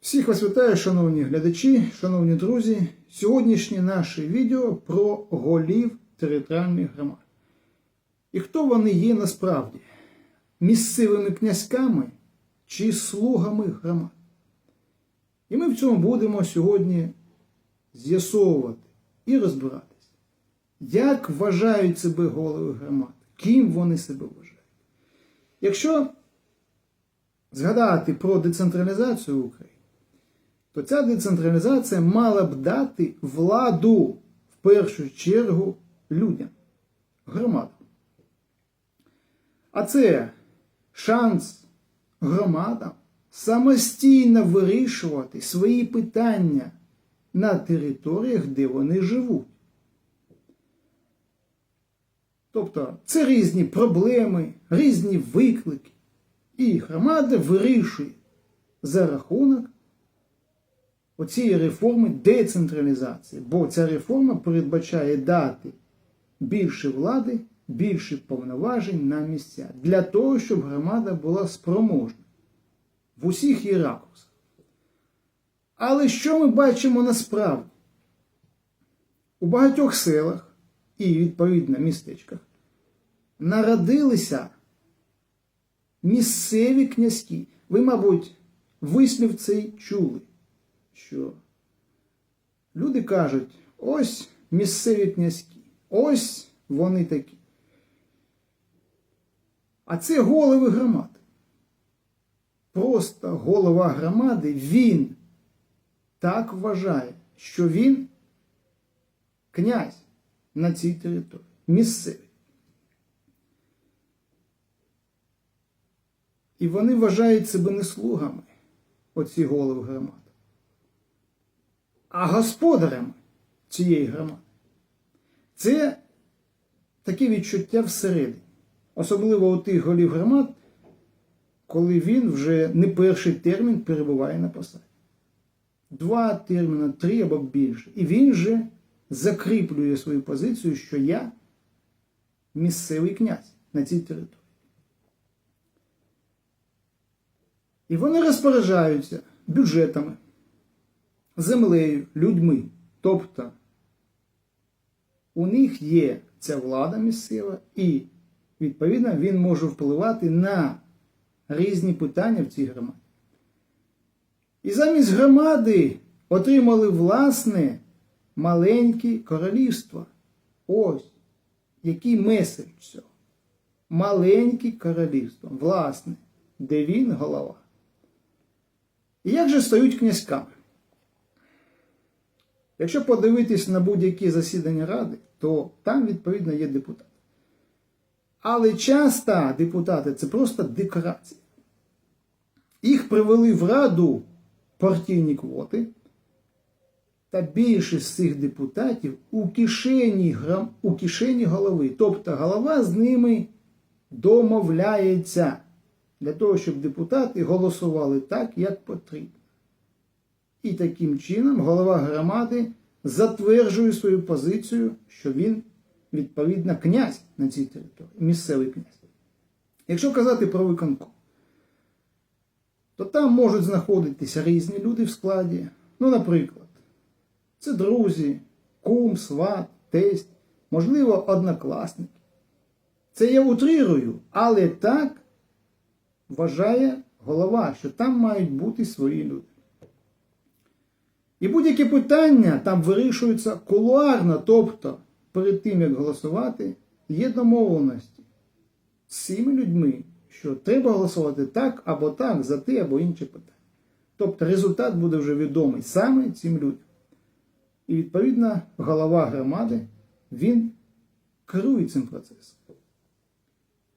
Всіх вас вітаю, шановні глядачі, шановні друзі. Сьогоднішнє наше відео про голів територіальних громад. І хто вони є насправді? Місцевими князьками чи слугами громад? І ми в цьому будемо сьогодні з'ясовувати і розбиратись, як вважають себе голови громад, ким вони себе вважають. Якщо згадати про децентралізацію в Україні, то ця децентралізація мала б дати владу в першу чергу людям, громадам. А це шанс громадам самостійно вирішувати свої питання на територіях, де вони живуть. Тобто це різні проблеми, різні виклики. І громада вирішує за рахунок оцієї реформи децентралізації. Бо ця реформа передбачає дати більше влади, більше повноважень на місця для того, щоб громада була спроможна в усіх її ракурсах. Але що ми бачимо насправді? У багатьох селах і, відповідно, містечках народилися місцеві князькі. Ви, мабуть, вислів цей чули, що люди кажуть, ось місцеві князькі, ось вони такі. А це голови громади. Просто голова громади, він так вважає, що він князь на цій території, місцевий. І вони вважають себе не слугами, оці голови громад, а господарями цієї громади. Це таке відчуття всередині. Особливо у тих голів громад, коли він вже не перший термін перебуває на посаді. Два терміни, три або більше. І він же закріплює свою позицію, що я місцевий князь на цій території. І вони розпоряджаються бюджетами, землею, людьми. Тобто у них є ця влада місцева, і, відповідно, він може впливати на різні питання в цій громаді. І замість громади отримали власне маленьке королівство. Ось який меседж цього. Маленьке королівство, власне, де він голова. І як же стають князьками? Якщо подивитись на будь-які засідання ради, то там, відповідно, є депутат. Але часто депутати це просто декорація. Їх привели в раду партійні квоти, та більшість з цих депутатів у кишені, у кишені голови. Тобто голова з ними домовляється для того, щоб депутати голосували так, як потрібно. І таким чином голова громади затверджує свою позицію, що він, відповідно, князь на цій території, місцевий князь. Якщо казати про виконком, то там можуть знаходитися різні люди в складі. Ну, наприклад, це друзі, кум, сват, тесть, можливо, однокласники. Це я утрирую, але так вважає голова, що там мають бути свої люди. І будь-які питання там вирішуються кулуарно, тобто перед тим, як голосувати, є домовленості з цими людьми, що треба голосувати так або так за те або інше питання. Тобто результат буде вже відомий саме цим людям. І відповідно голова громади, він керує цим процесом.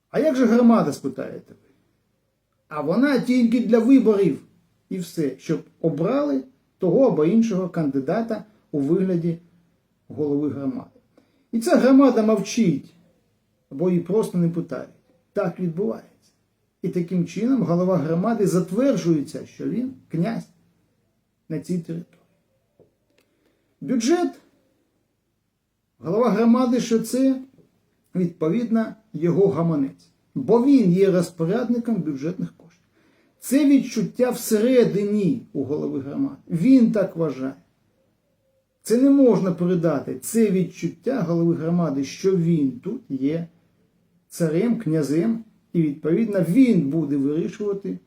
А як же громада, спитаєте ви? А вона тільки для виборів і все, щоб обрали того або іншого кандидата у вигляді голови громади. І ця громада мовчить, або її просто не питають. Так відбувається. І таким чином голова громади затверджується, що він князь на цій території. Бюджет, голова громади, що це відповідно його гаманець. Бо він є розпорядником бюджетних коштів. Це відчуття всередині у голови громади. Він так вважає. Це не можна передати. Це відчуття голови громади, що він тут є царем, князем, і відповідно він буде вирішувати,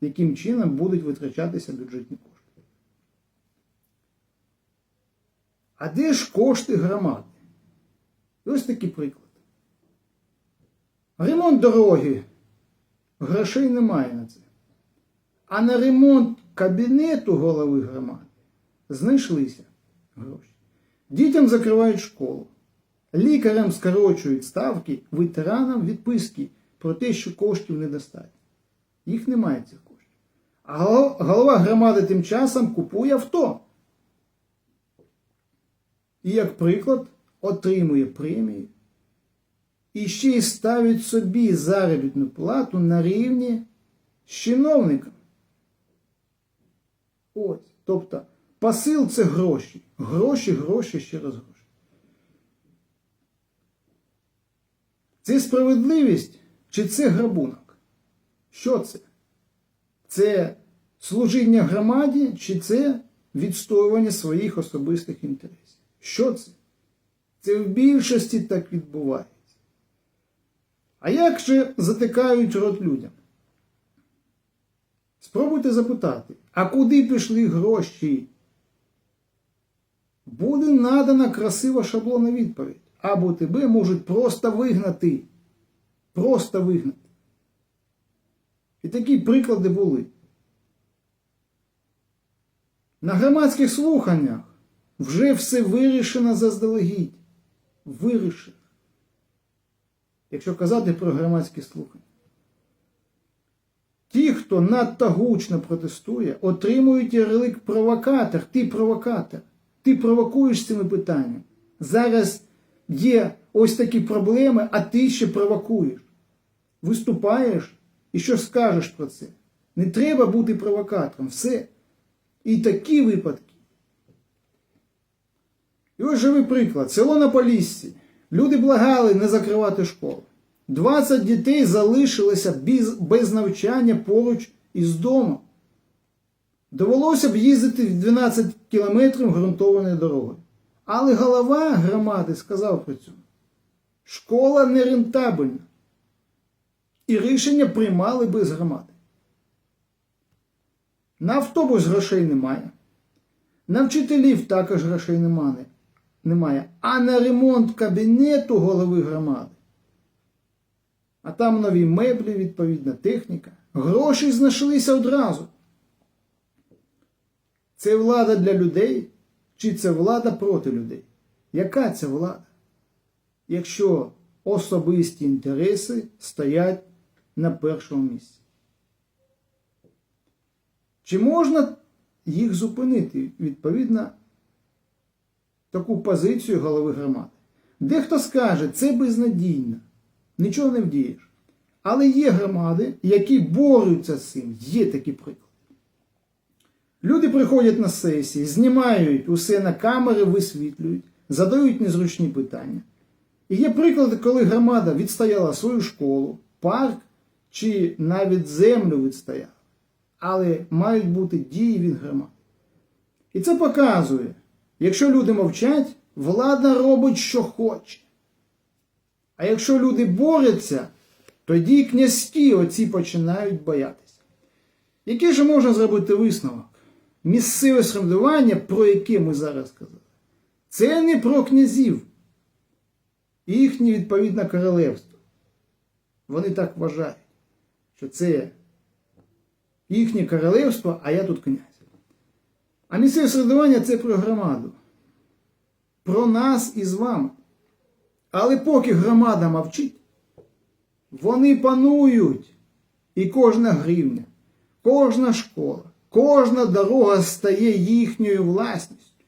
яким чином будуть витрачатися бюджетні кошти. А де ж кошти громади? Ось такий приклад. Ремонт дороги. Грошей немає на це. А на ремонт кабінету голови громади знайшлися гроші. Дітям закривають школу. Лікарям скорочують ставки, ветеранам відписки про те, що коштів недостатньо. Їх немає цих коштів. А голова громади тим часом купує авто. І як приклад отримує премії і ще й ставить собі заробітну плату на рівні з чиновником. Ось. Тобто посил це гроші. Гроші, гроші, ще раз гроші. Це справедливість чи це грабунок? Що це? Це служіння громаді чи це відстоювання своїх особистих інтересів? Що це? Це в більшості так відбувається. А як же затикають рот людям? Спробуйте запитати, а куди пішли гроші? Буде надана красива шаблонна відповідь. Або тебе можуть просто вигнати. Просто вигнати. І такі приклади були. На громадських слуханнях вже все вирішено заздалегідь. Вирішено. Якщо казати про громадські слухання. Ті, хто надто гучно протестує, отримують ярлик провокатор. Ти провокатор. Ти провокуєш цими питаннями. Зараз є ось такі проблеми, а ти ще провокуєш. Виступаєш і що скажеш про це? Не треба бути провокатором. Все. І такі випадки. І ось живий приклад. Село на Поліссі. Люди благали не закривати школу. 20 дітей залишилися без, навчання поруч із домом. Довелося б їздити в 12 кілометрів ґрунтованою дорогою. Але голова громади сказав про цьому. Школа нерентабельна. І рішення приймали без громади. На автобус грошей немає. На вчителів також грошей немає. А на ремонт кабінету голови громади. А там нові меблі, відповідна техніка. Гроші знайшлися одразу. Це влада для людей, чи це влада проти людей? Яка це влада? Якщо особисті інтереси стоять на першому місці? Чи можна їх зупинити відповідно таку позицію голови громади? Дехто скаже, це безнадійно, нічого не вдієш. Але є громади, які борються з цим. Є такі приклади. Люди приходять на сесії, знімають усе на камери, висвітлюють, задають незручні питання. І є приклади, коли громада відстояла свою школу, парк чи навіть землю відстояла. Але мають бути дії від громади. І це показує, якщо люди мовчать, влада робить, що хоче. А якщо люди борються, тоді князькі оці починають боятися. Який же можна зробити висновок? Місцеве самоврядування, про яке ми зараз казали, це не про князів, їхнє відповідне королевство. Вони так вважають, що це їхнє королевство, а я тут князь. А місцеве самоврядування це про громаду. Про нас і з вами. Але поки громада мовчить, вони панують. І кожна гривня, кожна школа, кожна дорога стає їхньою власністю.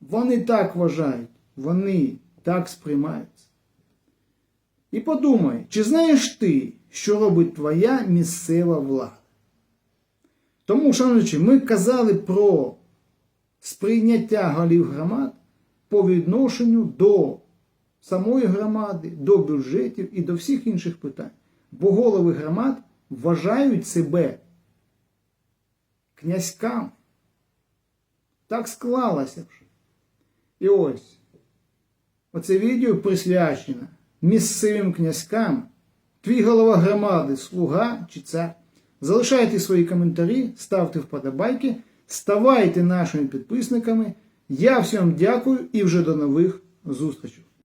Вони так вважають, вони так сприймаються. І подумай, чи знаєш ти, що робить твоя місцева влада? Тому, шановні, ми казали про сприйняття голів громад по відношенню до самої громади, до бюджетів і до всіх інших питань. Бо голови громад вважають себе князькам. Так склалося б. І ось оце відео присвячено місцевим князькам. Твій голова громади, слуга чи цар. Залишайте свої коментарі, ставте вподобайки, ставайте нашими підписниками. Я всім дякую і вже до нових зустрічей.